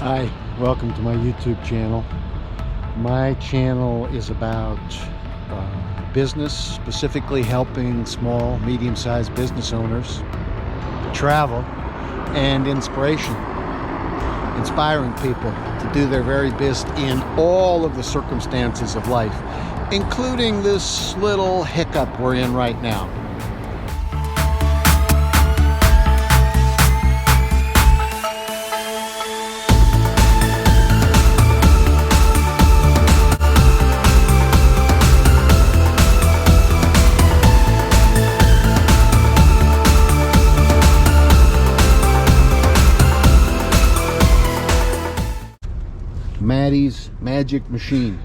Hi, welcome to my YouTube channel. My channel is about uh, business, specifically helping small, medium-sized business owners travel and inspiration. Inspiring people to do their very best in all of the circumstances of life, including this little hiccup we're in right now. Maddie's Magic Machine.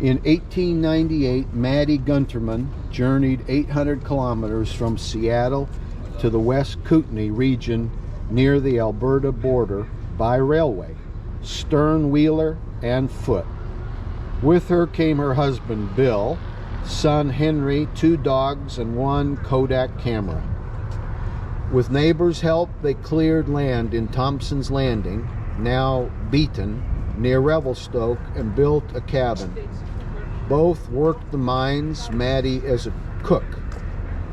In 1898, Maddie Gunterman journeyed 800 kilometers from Seattle to the West Kootenay region near the Alberta border by railway, stern wheeler and foot. With her came her husband Bill, son Henry, two dogs, and one Kodak camera. With neighbors' help, they cleared land in Thompson's Landing, now Beaton, near Revelstoke, and built a cabin. Both worked the mines, Maddie as a cook.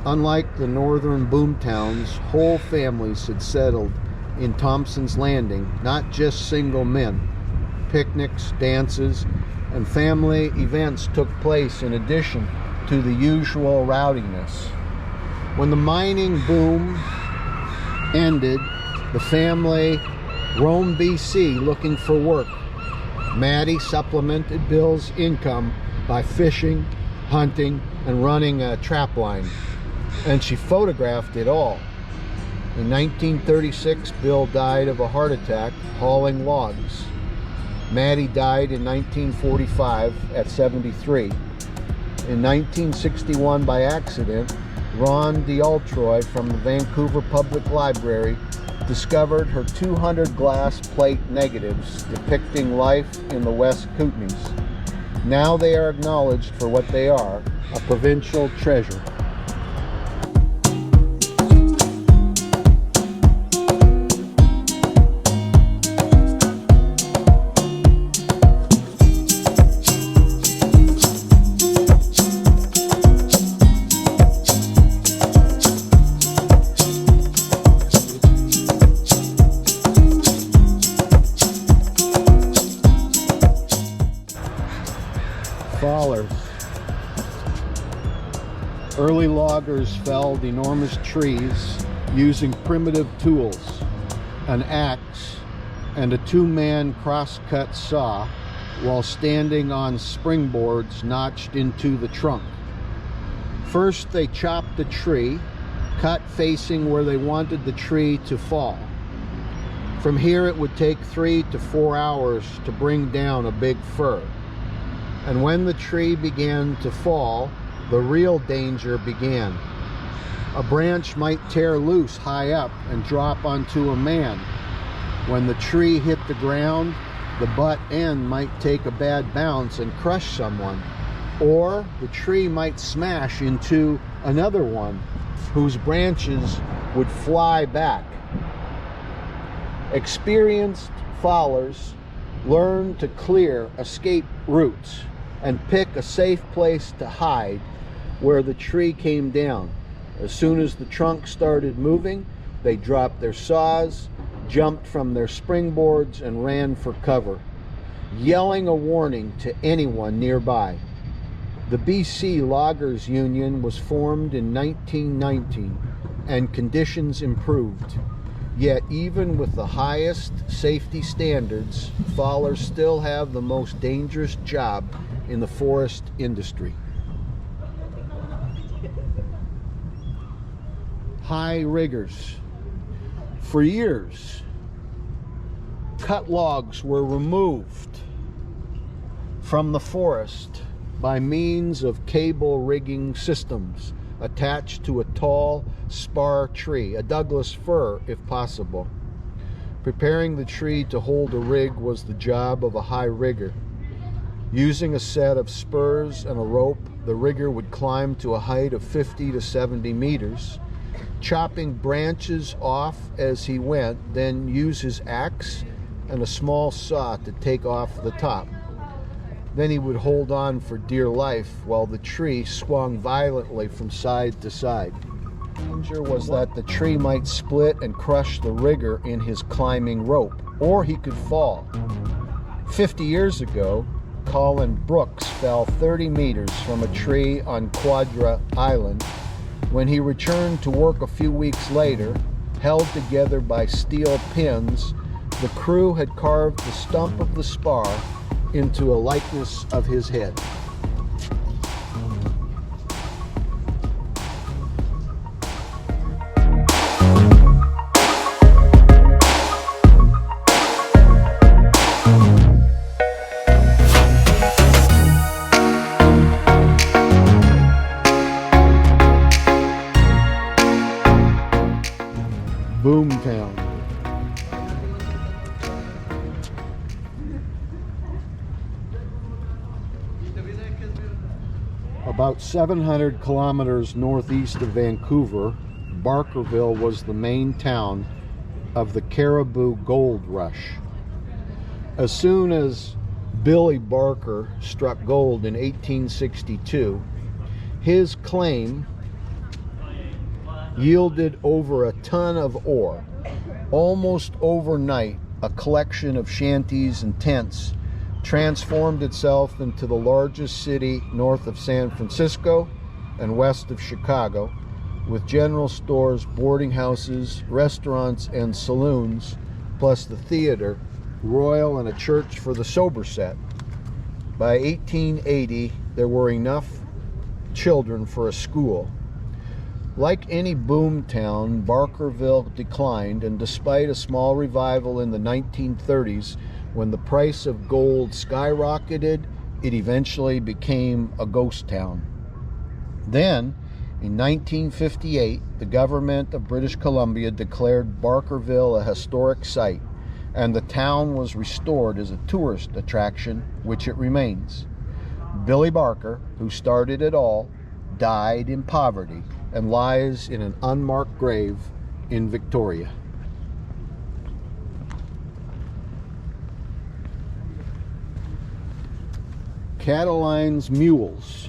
Unlike the northern boom towns, whole families had settled in Thompson's Landing, not just single men. Picnics, dances, and family events took place in addition to the usual rowdiness. When the mining boom ended, the family roamed BC looking for work. Maddie supplemented Bill's income by fishing, hunting, and running a trap line. And she photographed it all. In 1936, Bill died of a heart attack hauling logs. Maddie died in 1945 at 73. In 1961, by accident, Ron D'Altroy from the Vancouver Public Library discovered her 200 glass plate negatives depicting life in the West Kootenays. Now they are acknowledged for what they are a provincial treasure. Early loggers felled enormous trees using primitive tools, an axe, and a two-man cross-cut saw while standing on springboards notched into the trunk. First, they chopped the tree, cut facing where they wanted the tree to fall. From here, it would take three to four hours to bring down a big fir. And when the tree began to fall, the real danger began. A branch might tear loose high up and drop onto a man. When the tree hit the ground, the butt end might take a bad bounce and crush someone. Or the tree might smash into another one whose branches would fly back. Experienced fallers learn to clear escape routes and pick a safe place to hide where the tree came down. As soon as the trunk started moving, they dropped their saws, jumped from their springboards, and ran for cover, yelling a warning to anyone nearby. The BC Loggers Union was formed in 1919 and conditions improved. Yet, even with the highest safety standards, fallers still have the most dangerous job in the forest industry. High riggers. For years, cut logs were removed from the forest by means of cable rigging systems attached to a tall spar tree, a Douglas fir if possible. Preparing the tree to hold a rig was the job of a high rigger. Using a set of spurs and a rope, the rigger would climb to a height of 50 to 70 meters, chopping branches off as he went, then use his axe and a small saw to take off the top. Then he would hold on for dear life while the tree swung violently from side to side. Danger was that the tree might split and crush the rigger in his climbing rope, or he could fall. 50 years ago, Colin Brooks fell 30 meters from a tree on Quadra Island. When he returned to work a few weeks later, held together by steel pins, the crew had carved the stump of the spar into a likeness of his head. 700 kilometers northeast of Vancouver, Barkerville was the main town of the Cariboo Gold Rush. As soon as Billy Barker struck gold in 1862, his claim yielded over a ton of ore. Almost overnight, a collection of shanties and tents transformed itself into the largest city north of San Francisco and west of Chicago, with general stores, boarding houses, restaurants, and saloons, plus the theater, Royal, and a church for the sober set. By 1880, there were enough children for a school. Like any boom town, Barkerville declined, and despite a small revival in the 1930s, when the price of gold skyrocketed, it eventually became a ghost town. Then, in 1958, the government of British Columbia declared Barkerville a historic site, and the town was restored as a tourist attraction, which it remains. Billy Barker, who started it all, died in poverty and lies in an unmarked grave in Victoria. Cataline's Mules.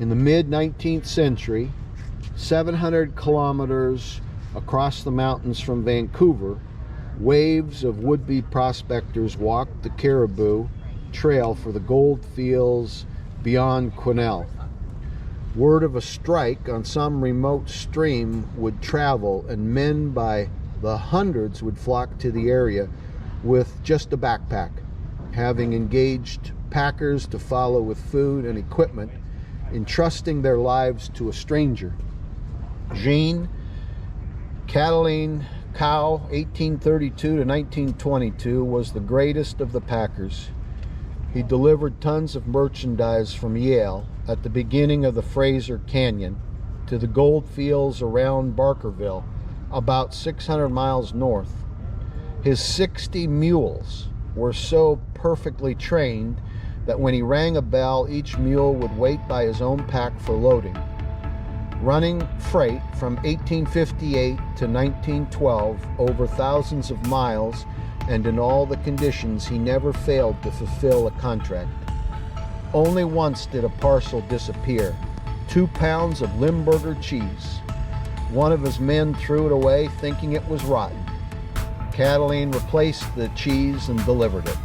In the mid 19th century, 700 kilometers across the mountains from Vancouver, waves of would be prospectors walked the Caribou Trail for the gold fields beyond Quesnel. Word of a strike on some remote stream would travel, and men by the hundreds would flock to the area with just a backpack, having engaged packers to follow with food and equipment, entrusting their lives to a stranger. Jean Cataline Cow, 1832 to 1922, was the greatest of the packers. He delivered tons of merchandise from Yale at the beginning of the Fraser Canyon to the gold fields around Barkerville, about 600 miles north. His 60 mules were so perfectly trained that when he rang a bell, each mule would wait by his own pack for loading. Running freight from 1858 to 1912 over thousands of miles and in all the conditions, he never failed to fulfill a contract. Only once did a parcel disappear two pounds of Limburger cheese. One of his men threw it away thinking it was rotten. Cataline replaced the cheese and delivered it.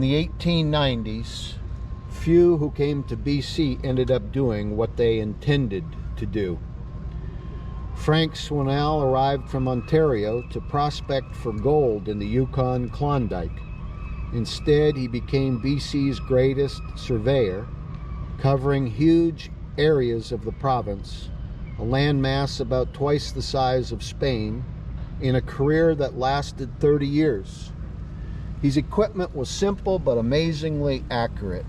In the 1890s, few who came to BC ended up doing what they intended to do. Frank Swanell arrived from Ontario to prospect for gold in the Yukon Klondike. Instead, he became BC's greatest surveyor covering huge areas of the province, a landmass about twice the size of Spain, in a career that lasted 30 years. His equipment was simple but amazingly accurate.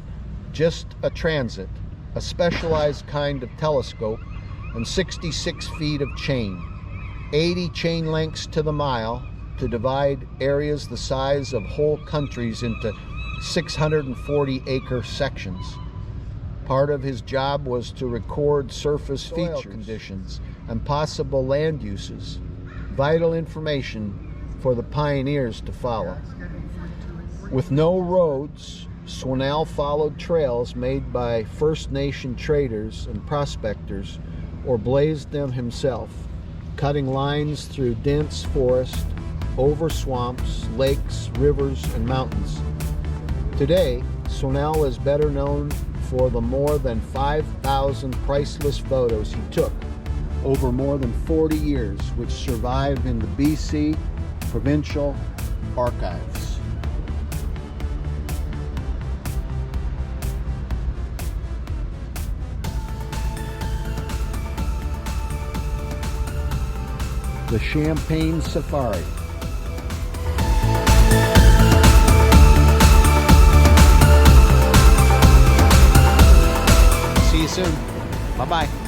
Just a transit, a specialized kind of telescope, and 66 feet of chain. 80 chain lengths to the mile to divide areas the size of whole countries into 640 acre sections. Part of his job was to record surface feature conditions and possible land uses, vital information for the pioneers to follow. With no roads, Swinnell followed trails made by First Nation traders and prospectors or blazed them himself, cutting lines through dense forest, over swamps, lakes, rivers, and mountains. Today, Swinnell is better known for the more than 5,000 priceless photos he took over more than 40 years, which survive in the BC Provincial Archives. The Champagne Safari. See you soon. Bye bye.